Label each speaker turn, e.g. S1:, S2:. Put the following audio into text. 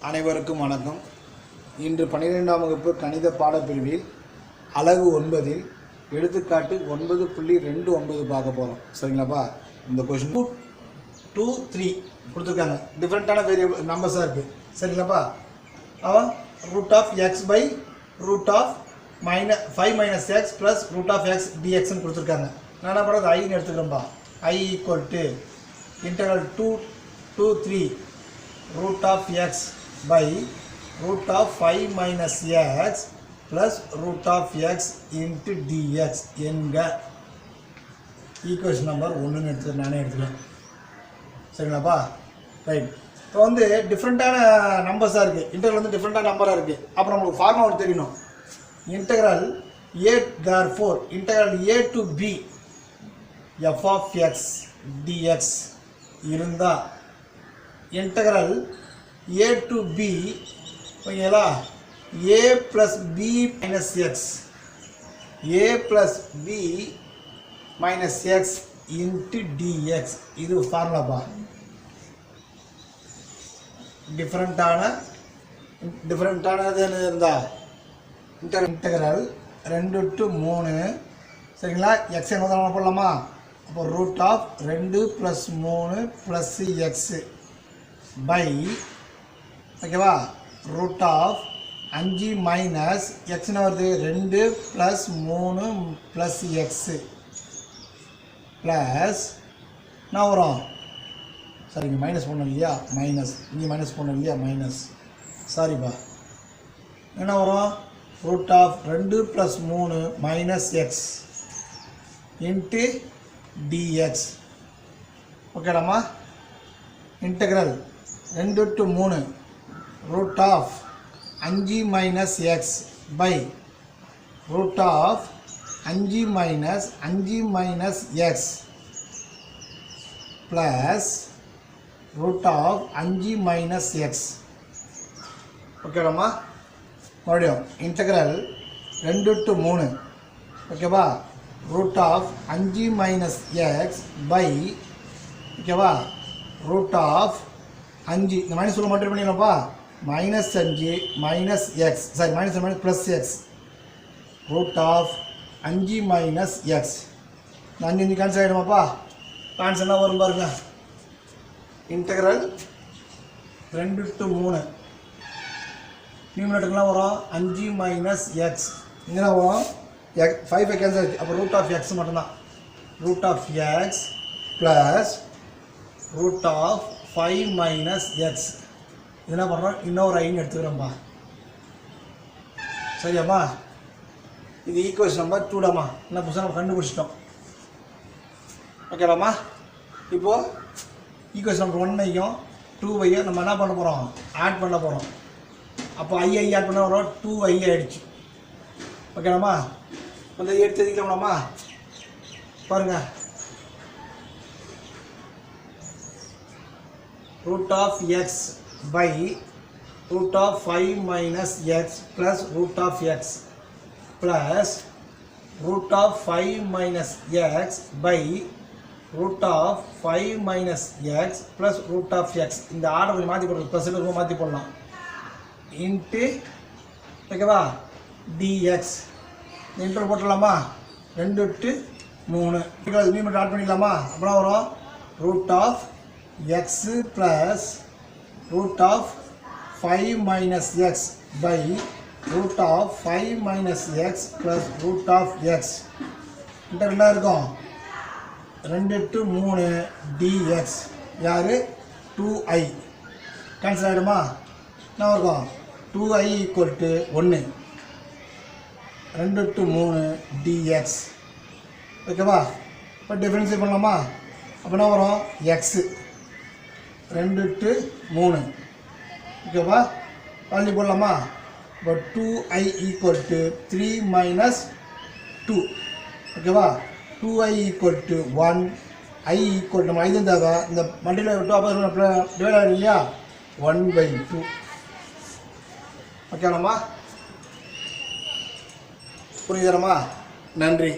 S1: அனைவருக்கும் வணக்கம். இன்று பன்னிரெண்டாம் வகுப்பு கணித பாடப்பிரிவில் அலகு ஒன்பதில் எடுத்துக்காட்டு ஒன்பது புள்ளி ரெண்டு ஒன்பது பார்க்க போகிறோம் சரிங்களாப்பா? இந்த கொஷின் டூ டூ த்ரீ கொடுத்துருக்காங்க. டிஃப்ரெண்ட்டான வேரியபிள் நம்பர்ஸாக இருக்குது சரிங்களாப்பா? அவன் root of x by root of minus five minus x plus root of x டிஎக்ஸ்னு கொடுத்துருக்காங்க. நான் என்ன பண்ணுறது ஐன்னு எடுத்துக்கிறேன்ப்பா I equal to interval two to three root of x by root of five minus x plus root of x into dx என்க. Equation number ஒன்றுன்னு எடுத்து நானே எடுத்துக்கிறேன் சரிங்களாப்பா? ரைட் இப்போ வந்து டிஃப்ரெண்ட்டான நம்பர்ஸாக இருக்குது இன்டர்வல் வந்து டிஃப்ரெண்ட்டான நம்பராக இருக்குது அப்புறம் நம்மளுக்கு ஃபார்முலா ஒன்று தெரியணும். இன்டெக்ரல் ஏ தார் four integral A to B f of x dx இருந்தால் integral ஏ டு b. ஓகேங்களா? A plus b minus x. A plus b minus x into dx. இது ஃபார்முலாப்பா டிஃப்ரெண்ட்டான டிஃப்ரெண்ட்டானது இருந்தால் இன்டர் இன்டகரல் ரெண்டு டு மூணு. சரிங்களா? எக்ஸ் என்ன போடலாமா? அப்போ ரூட் ஆஃப் ரெண்டு ப்ளஸ் மூணு ப்ளஸ் எக்ஸு பை ஓகேவா? ரூட் ஆஃப் அஞ்சு மைனஸ் எக்ஸ்னு வருது? ரெண்டு ப்ளஸ் மூணு ப்ளஸ் எக்ஸு ப்ளஸ் என்ன வரும்? சாரி இங்கே மைனஸ் பண்ணோம் இல்லையா? மைனஸ் இங்கே மைனஸ் பண்ணோம் இல்லையா? மைனஸ் சாரிப்பா என்ன வரும்? ரூட் ஆஃப் ரெண்டு ப்ளஸ் மூணு மைனஸ் எக்ஸ் இன்ட்டு டிஎக்ஸ் ஓகேடாம்மா இன்டெக்ரல் ரெண்டு டு மூணு. ரூட் ஆஃப் அஞ்சு minus x by root of அஞ்சு மைனஸ் அஞ்சு minus x plus root of அஞ்சு மைனஸ் எக்ஸ் ஓகேவாம்மா மறுபடியும் இன்டெக்ரல் ரெண்டு டு மூணு. ஓகேவா ரூட் ஆஃப் அஞ்சு மைனஸ் எக்ஸ் பை ஓகேவா ரூட் ஆஃப் அஞ்சு. இந்த மைனஸ் சொல்ல மட்டும் பண்ணிடலாம்ப்பா. மைனஸ் அஞ்சு minus x sorry minus minus plus x root of அஞ்சு மைனஸ் எக்ஸ் இந்த அஞ்சு அஞ்சு கேன்சல் ஆகிடுமாப்பா கேன்சல் என்ன வரும் பாருங்க. இன்டெக்ரல் ரெண்டு டு மூணு. நியூமினேட்டர்லாம் வரும். அஞ்சு மைனஸ் எக்ஸ் இங்கே வரும். எக் ஃபைவ் கேன்சல் ஆகிடுச்சு அப்போ ரூட் ஆஃப் எக்ஸ் மட்டும்தான். Root of x plus root of five minus x என்ன பண்ணுறோம் இன்னொரு ஐன்னு எடுத்துக்கிறோம்ப்பா சரியாம்மா இது ஈக்குவேஷன் நம்பர் டூடாம்மா என்ன புதுசாக நம்ம கண்டுபிடிச்சிட்டோம். ஓகேடாம்மா? இப்போது ஈக்குவேஷன் நம்பர் ஒன்னையும் டூவையும் நம்ம என்ன பண்ண போகிறோம் ஆட் பண்ண போகிறோம் அப்போ ஐ ஐ ஆட் பண்ண வரோம் டூ ஐ ஆயிடுச்சு. ஓகேடாம்மா? கொஞ்சம் எடுத்து எழுதிக்கலாமாம்மா பாருங்கள் root of x by root of 5 minus x plus root of x plus root of 5 minus x by root of 5 minus x plus root of x. இந்த ஆர்டர் கொஞ்சம் மாற்றி போடுறது ப்ளஸ் இருக்கும் மாற்றி போடலாம். இன்ட்டு ஓகேவா? டிஎக்ஸ் இன்டர் போட்டுடலாமா? ரெண்டு டு மூணு. மீமெண்ட் ஆட் பண்ணிக்கலாமா? அப்புறம் வரும். Root of x plus root of 5 minus x by root of 5 minus x plus root of x. இன்டர் இருக்கும். ரெண்டு டு மூணு டிஎக்ஸ் யார்? டூ ஐ கேன்சல் ஆகிடுமா என்ன இருக்கும் டூ ஐ ஈக்குவல் டு ஒன்று ரெண்டு டு மூணு டிஎக்ஸ் ஓகேவா இப்போ டிஃப்ரென்ஷியேட் பண்ணலாமா? அப்போ என்ன வரும்? எக்ஸு ரெண்டு டு மூணு. ஓகேவா பள்ளி போடலாமா? இப்போ two I equal to three minus two ஓகேவா two I equal to one I equal நம்ம ஐந்து தேவை. இந்த மண்டியில் டூ அப்போ டிவைட் ஆகிடும் இல்லையா? ஒன் பை டூ ஓகேவாம்மா புரியுதாரம்மா நன்றி.